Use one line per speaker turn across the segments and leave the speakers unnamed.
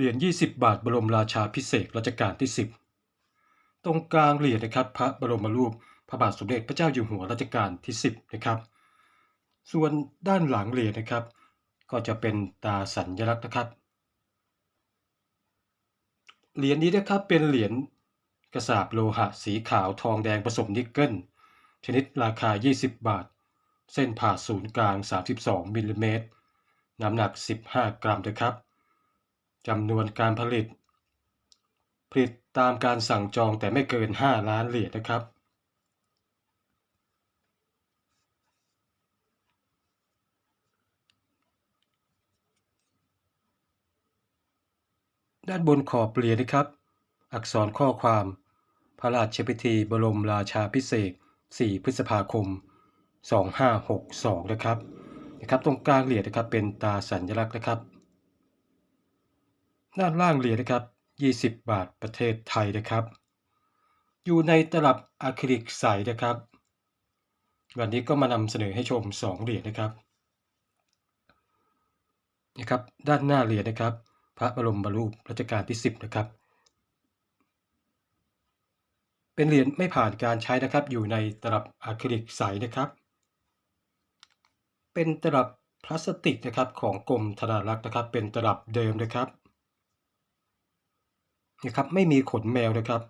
เหรียญ20 บาทบรมราชาพิเศษรัชกาลที่ 10 ตรงกลางเหรียญนะครับพระบรมรูปพระบาทสมเด็จพระเจ้าอยู่หัวรัชกาลที่ 10 นะครับ ส่วนด้านหลังเหรียญนะครับ ก็จะเป็นตาสัญลักษณ์นะครับ เหรียญนี้นะครับเป็นเหรียญกระสาบโลหะสีขาวทองแดงผสมนิกเกิลชนิดราคา 20 บาท เส้นผ่าศูนย์กลาง 32มิลลิเมตรน้ำหนัก 15 กรัมนะครับ จำนวนการผลิต ผลิตตามการสั่งจองแต่ไม่เกิน 5 ล้านเหรียญนะครับ ด้านบนขอบเหรียญนะครับ อักษรข้อความ พระราชพิธีบรมราชาพิเศษ 4 พฤษภาคม 2562 นะครับนะครับตรงกลางเหรียญนะครับเป็นตาสัญลักษณ์นะครับ ด้านล่างเหรียญนะครับ 20 บาทประเทศไทยนะครับ อยู่ในตลับอะคริลิกใสนะครับ วันนี้ก็มานำเสนอให้ชม 2 เหรียญนะครับนะครับ ด้านหน้าเหรียญนะครับ พระบรมรูปรัชกาลที่ 10 นะครับ เป็นเหรียญไม่ผ่านการใช้นะครับ อยู่ในตลับอะคริลิกใสนะครับ เป็นตลับพลาสติกนะครับของกรมธนารักษ์นะครับ เป็นตลับเดิมนะครับ นะครับไม่มีขนแมวนะครับ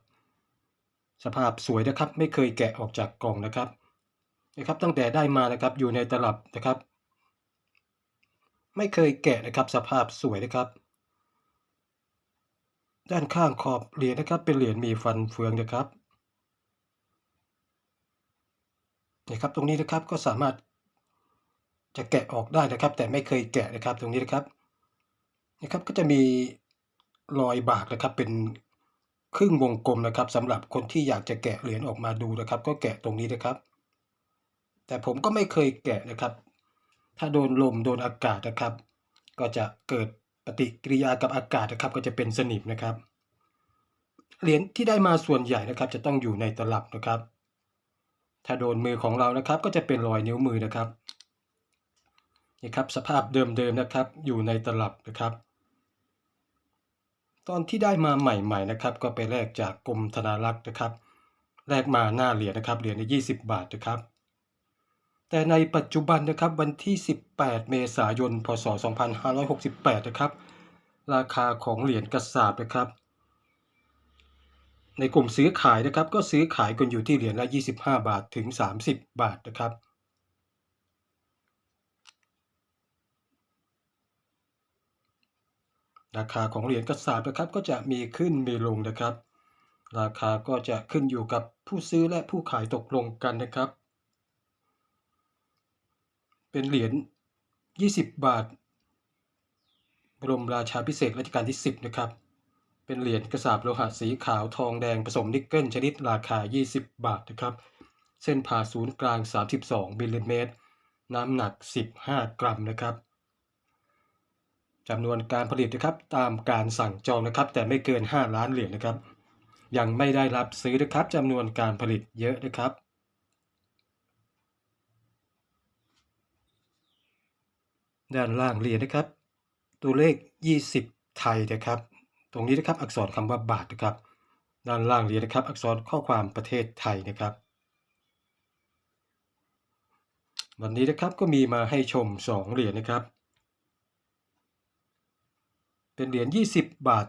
สภาพสวยนะครับไม่เคยแกะออกจากกล่องนะครับนะครับตั้งแต่ได้มานะครับอยู่ในตลับนะครับ ไม่เคยแกะนะครับสภาพสวยนะครับ ด้านข้างขอบเหรียญนะครับเป็นเหรียญมีฟันเฟืองนะครับนะครับตรงนี้นะครับก็สามารถจะแกะออกได้นะครับ แต่ไม่เคยแกะนะครับตรงนี้นะครับนะครับก็จะมี รอยบากนะครับเป็นครึ่งวงกลมนะครับสำหรับคนที่อยากจะแกะเหรียญออกมาดูนะครับ ก็แกะตรงนี้นะครับ แต่ผมก็ไม่เคยแกะนะครับ ถ้าโดนลมโดนอากาศนะครับ ก็จะเกิดปฏิกิริยากับอากาศนะครับ ก็จะเป็นสนิมนะครับเหรียญที่ได้มาส่วนใหญ่นะครับ จะต้องอยู่ในตลับนะครับ ถ้าโดนมือของเรานะครับ ก็จะเป็นรอยนิ้วมือนะครับนี่ครับสภาพเดิมๆนะครับ อยู่ในตลับนะครับ ตอนที่ได้มาใหม่ๆนะครับ ก็ไปแลกจากกรมธนารักษ์นะครับ แลกมาหน้าเหรียญนะครับเหรียญละ20 บาทนะครับ แต่ในปัจจุบันนะครับวันที่ 18 เมษายน พศ 2568 นะครับ ราคาของเหรียญกระสาบนะครับ ในกลุ่มซื้อขายนะครับ ก็ซื้อขายกันอยู่ที่เหรียญละ 25 บาทถึง 30 บาทนะครับ ราคาของเหรียญกระสาบนะครับก็จะมีขึ้นมีลงนะครับ ราคาก็จะขึ้นอยู่กับผู้ซื้อและผู้ขายตกลงกันนะครับ เป็นเหรียญ 20 บาท บรมราชาพิเศษรัชกาลที่ 10 นะครับ เป็นเหรียญกระสาบโลหะสีขาวทองแดงผสมนิกเกิลชนิดราคา 20 บาทนะครับ เส้นผ่าศูนย์กลาง 32มิลลิเมตร น้ำหนัก 15 กรัมนะครับ จำนวนการผลิตนะครับตามการสั่งจองนะครับ แต่ไม่เกิน 5 ล้านเหรียญนะครับ ยังไม่ได้รับซื้อนะครับจำนวนการผลิตเยอะนะครับด้านล่างเหรียญนะครับ ตัวเลข 20 ไทยนะครับ ตรงนี้นะครับอักษรคำว่าบาทนะครับ ด้านล่างเหรียญนะครับ อักษรข้อความประเทศไทยนะครับ วันนี้นะครับก็มีมาให้ชม 2 เหรียญนะครับ เป็นเหรียญ 20 บาท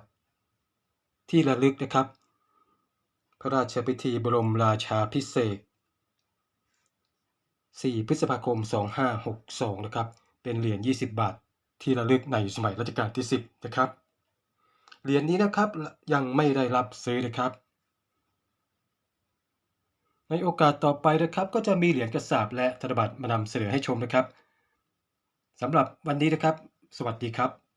ที่ระลึกนะครับ พระราชพิธีบรมราชาพิเศษ 4 พฤษภาคม 2562 นะครับ เป็นเหรียญ 20 บาทที่ระลึกในสมัยรัชกาลที่ 10 นะครับ เหรียญนี้นะครับยังไม่ได้รับซื้อนะครับ ในโอกาสต่อไปนะครับ ก็จะมีเหรียญกระสาบและธนบัตรมานำเสนอให้ชมนะครับสำหรับวันนี้นะครับ สวัสดีครับ